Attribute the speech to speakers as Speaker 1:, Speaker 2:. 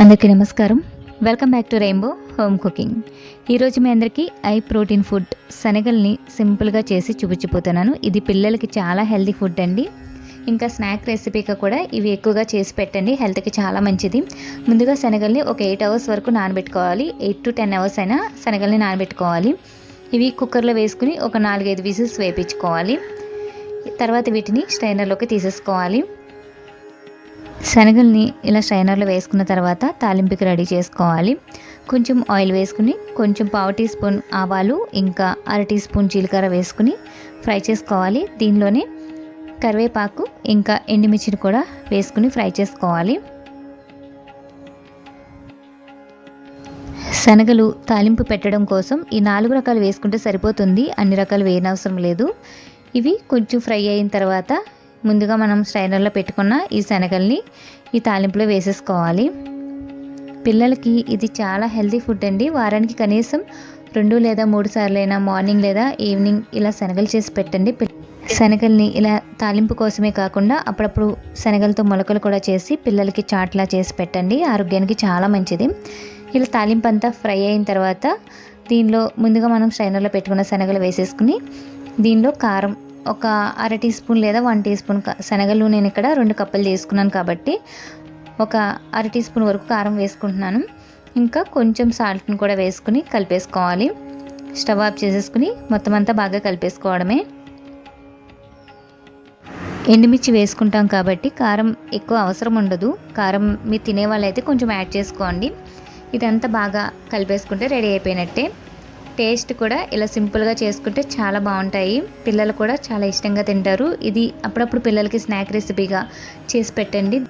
Speaker 1: అందరికీ నమస్కారం. Welcome back to rainbow home cooking ఈరోజు మీ అందరికీ ఐ ప్రోటీన్ ఫుడ్ శనగల్ని సింపుల్గా చేసి చూపించిపోతున్నాను. ఇది పిల్లలకి చాలా హెల్తీ ఫుడ్ అండి. ఇంకా స్నాక్ రెసిపీగా కూడా ఇవి ఎక్కువగా చేసి పెట్టండి. హెల్త్కి చాలా మంచిది. ముందుగా శనగల్ని ఒక ఎయిట్ అవర్స్ వరకు నానబెట్టుకోవాలి. ఎయిట్ టు టెన్ అవర్స్ అయినా శనగల్ని నానబెట్టుకోవాలి. ఇవి కుక్కర్లో వేసుకుని ఒక నాలుగైదు విజిల్స్ వేపించుకోవాలి. తర్వాత వీటిని స్ట్రైనర్లోకి తీసేసుకోవాలి. శనగల్ని ఇలా స్ట్రైనర్లో వేసుకున్న తర్వాత తాలింపుకి రెడీ చేసుకోవాలి. కొంచెం ఆయిల్ వేసుకుని కొంచెం పావు టీ స్పూన్ ఆవాలు ఇంకా అర టీ స్పూన్ జీలకర్ర వేసుకుని ఫ్రై చేసుకోవాలి. దీనిలోనే కరివేపాకు ఇంకా ఎండుమిర్చిని కూడా వేసుకుని ఫ్రై చేసుకోవాలి. శనగలు తాలింపు పెట్టడం కోసం ఈ నాలుగు రకాలు వేసుకుంటే సరిపోతుంది. అన్ని రకాలు వేయనవసరం లేదు. ఇవి కొంచెం ఫ్రై అయిన తర్వాత ముందుగా మనం స్ట్రైనర్లో పెట్టుకున్న ఈ శనగల్ని ఈ తాలింపులో వేసేసుకోవాలి. పిల్లలకి ఇది చాలా హెల్తీ ఫుడ్ అండి. వారానికి కనీసం రెండు లేదా మూడు సార్లు అయినా మార్నింగ్ లేదా ఈవినింగ్ ఇలా శనగలు చేసి పెట్టండి. శనగల్ని ఇలా తాలింపు కోసమే కాకుండా అప్పుడప్పుడు శనగలతో మొలకలు కూడా చేసి పిల్లలకి చాట్లా చేసి పెట్టండి. ఆరోగ్యానికి చాలా మంచిది. ఇలా తాలింపు అంతా ఫ్రై అయిన తర్వాత దీనిలో ముందుగా మనం స్ట్రైనర్లో పెట్టుకున్న శనగలు వేసేసుకుని దీనిలో కారం ఒక అర టీ స్పూన్ లేదా వన్ టీ స్పూన్ శనగలు నేను ఇక్కడ రెండు కప్పులు చేసుకున్నాను కాబట్టి ఒక అర టీ స్పూన్ వరకు కారం వేసుకుంటున్నాను. ఇంకా కొంచెం సాల్ట్ని కూడా వేసుకుని కలిపేసుకోవాలి. స్టవ్ ఆఫ్ చేసేసుకుని మొత్తం అంతా బాగా కలిపేసుకోవడమే. ఎండుమిర్చి వేసుకుంటాం కాబట్టి కారం ఎక్కువ అవసరం ఉండదు. కారం మీరు తినే వాళ్ళైతే కొంచెం యాడ్ చేసుకోండి. ఇదంతా బాగా కలిపేసుకుంటే రెడీ అయిపోయినట్టే. టేస్ట్ కూడా ఇలా సింపుల్గా చేసుకుంటే చాలా బాగుంటాయి. పిల్లలు కూడా చాలా ఇష్టంగా తింటారు. ఇది అప్పుడప్పుడు పిల్లలకి స్నాక్ రెసిపీగా చేసి పెట్టండి.